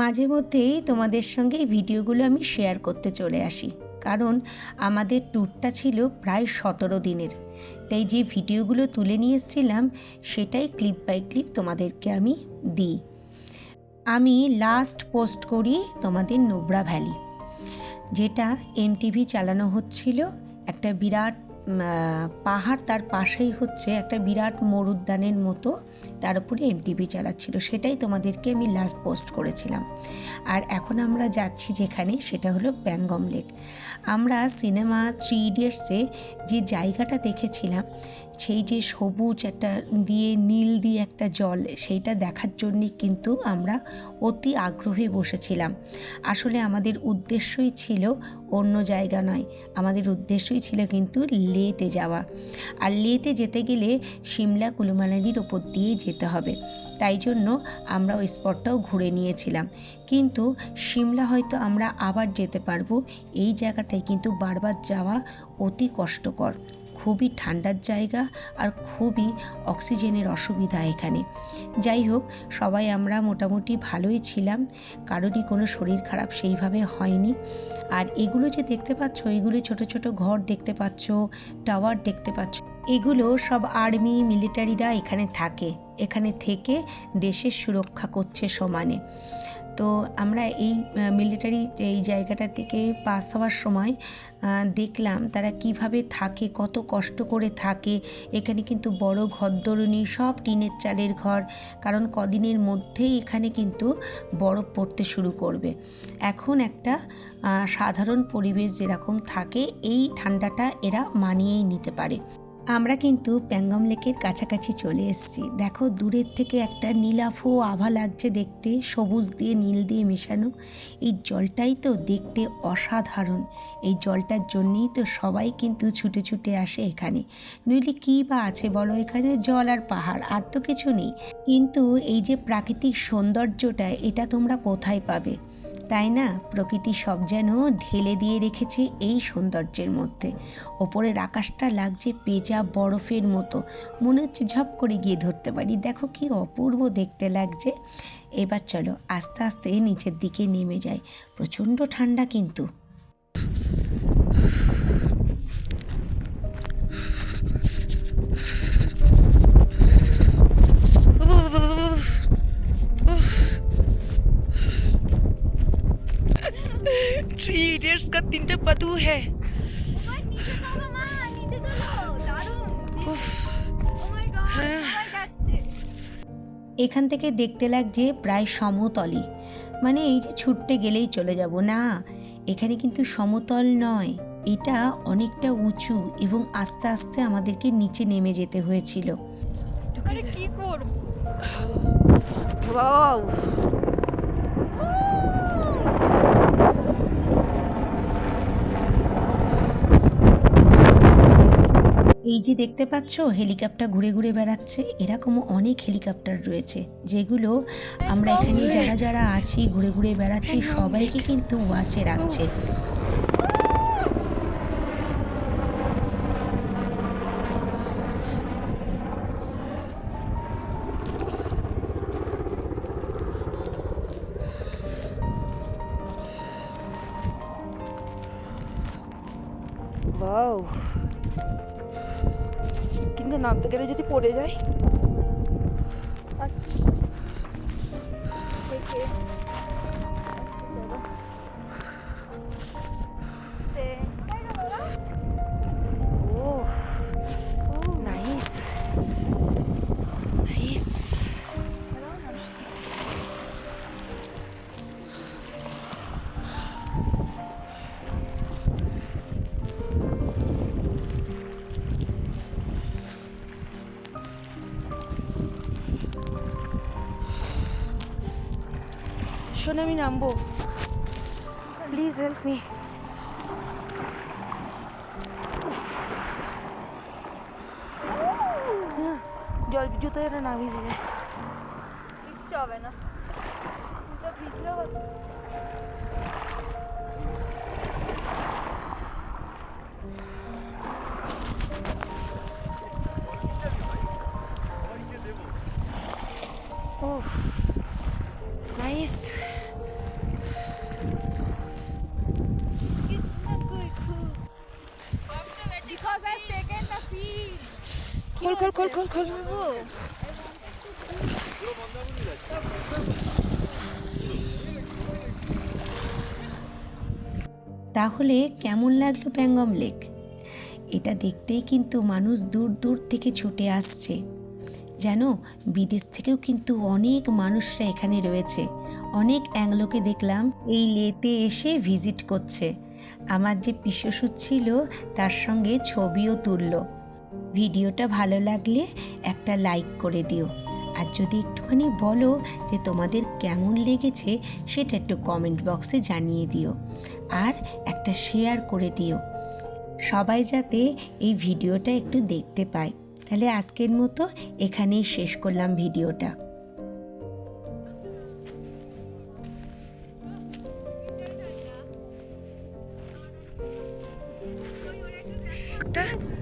মাঝে মধ্যেই তোমাদের সঙ্গে এই ভিডিওগুলো আমি শেয়ার করতে চলে আসি। কারণ আমাদের ট্যুরটা ছিল প্রায় সতেরো দিনের। তাই যে ভিডিওগুলো তুলে নিয়ে এসেছিলাম, সেটাই ক্লিপ বাই ক্লিপ তোমাদেরকে আমি দিই। আমি লাস্ট পোস্ট করি তোমাদের নোবরা ভ্যালি যেটা এমটিভি চালানো হচ্ছিল, একটা বিরাট পাহাড় তার পাশেই হচ্ছে একটা বিরাট মরুদ্যানের মতো, তার উপরে এমটিভি চালাচ্ছিল। সেটাই তোমাদেরকে আমি লাস্ট পোস্ট করেছিলাম। আর এখন আমরা যাচ্ছি যেখানে, সেটা হলো ব্যাঙ্গম লেক আমরা সিনেমা থ্রি ইডিয়টসে যে জায়গাটা দেখেছিলাম সেই যে সবুজ একটা দিয়ে, নীল দিয়ে একটা জল, সেইটা দেখার জন্যে কিন্তু আমরা অতি আগ্রহে বসেছিলাম। আসলে আমাদের উদ্দেশ্যই ছিল অন্য জায়গা নয়, আমাদের উদ্দেশ্যই ছিল কিন্তু লেতে যাওয়া। আর লেতে যেতে গেলে সিমলা, কুলুমালানির ওপর দিয়ে যেতে হবে। তাই জন্য আমরা ওই স্পটটাও ঘুরে নিয়েছিলাম। কিন্তু সিমলা হয়তো আমরা আবার যেতে পারব, এই জায়গাটায় কিন্তু বারবার যাওয়া অতি কষ্টকর। খুবই ঠান্ডার জায়গা আর খুবই অক্সিজেনের অসুবিধা এখানে। যাই হোক, সবাই আমরা মোটামুটি ভালোই ছিলাম, কারোরই কোনো শরীর খারাপ সেইভাবে হয়নি। আর এগুলো যে দেখতে পাচ্ছ, এগুলো ছোট ছোট ঘর দেখতে পাচ্ছ, টাওয়ার দেখতে পাচ্ছ, এগুলো সব আর্মি, মিলিটারিরা এখানে থাকে। এখানে থেকে দেশের সুরক্ষা করছে সমানে। তো আমরা এই মিলিটারি এই জায়গাটা থেকে পাস হওয়ার সময় দেখলাম তারা কীভাবে থাকে, কত কষ্ট করে থাকে। এখানে কিন্তু বড় ঘরদরুনি সব টিনের চালের ঘর। কারণ কদিনের মধ্যেই এখানে কিন্তু বরফ পড়তে শুরু করবে। এখন একটা সাধারণ পরিবেশ যেরকম থাকে, এই ঠান্ডাটা এরা মানিয়েই নিতে পারে। আমরা কিন্তু প্যাঙ্গম লেকের কাছাকাছি চলে এসেছি। দেখো দূরের থেকে একটা নীলাফো আভা লাগছে দেখতে, সবুজ দিয়ে নীল দিয়ে মেশানো। এই জলটাই তো দেখতে অসাধারণ। এই জলটার জন্যেই তো সবাই কিন্তু ছুটে ছুটে আসে এখানে। নইলে কী বা আছে বলো এখানে? জল আর পাহাড়, আর তো কিছু নেই। কিন্তু এই যে প্রাকৃতিক সৌন্দর্যটা, এটা তোমরা কোথায় পাবে? তাই না? প্রকৃতি সব যেন ঢেলে দিয়ে রেখেছে এই সৌন্দর্যের মধ্যে। ওপরের আকাশটা লাগছে পেঁজা বরফের মতো। মনে হচ্ছে ঝপ করে গিয়ে ধরতে পারি। দেখো কি অপূর্ব দেখতে লাগছে। এবার চলো, আস্তে আস্তে নিচের দিকে নেমে যায় প্রচণ্ড ঠান্ডা কিন্তু। ইডিয়টস का তিনটে পাতু है। সবাই যাচ্ছে এখান থেকে দেখতে লাগছে প্রায় সমতলই মানে এই যে ছুটতে গেলেই চলে যাব না? এখানে কিন্তু সমতল নয় এটা অনেকটা উঁচু এবং আস্তে আস্তে আমাদেরকে নিচে নেমে যেতে হয়েছিল। কি করব? এই যে দেখতে পাচ্ছ, হেলিকপ্টার ঘুরে ঘুরে বেড়াচ্ছে। এরকমও অনেক হেলিকপ্টার রয়েছে, যেগুলো আমরা এখানে যারা যারা আছি, ঘুরে ঘুরে বেড়াচ্ছি, সবাইকে কিন্তু ওয়াচে রাখছে। वाओ কিন্তু নামতে গেলে যদি পড়ে যায়। শোন, আমি নামবো। প্লিজ হেল্প মি জল জুতো এটা না ভিজে যায়। কিচ্ছু হবে না। তো খোল খোল খোল খোল খোল। তাহলে কেমন লাগল প্যাঙ্গম লেক? এটা দেখতেই কিন্তু মানুষ দূর দূর থেকে ছুটে আসছে। যেন বিদেশ থেকেও কিন্তু অনেক মানুষরা এখানে রয়েছে। অনেক অ্যাংলোকে দেখলাম এই লেতে এসে ভিজিট করছে। আমার যে পিসোসুদ ছিল, তার সঙ্গে ছবিও তুললো। ভিডিওটা ভালো লাগলে একটা লাইক করে দিও। আর যদি একটুখানি বলো যে তোমাদের কেমন লেগেছে, সেটা একটু কমেন্ট বক্সে জানিয়ে দিও। আর একটা শেয়ার করে দিও। সবাই যাতে এই ভিডিওটা একটু দেখতে পায়। তাহলে আজকের মতো এখানেই শেষ করলাম ভিডিওটা। ভিডিও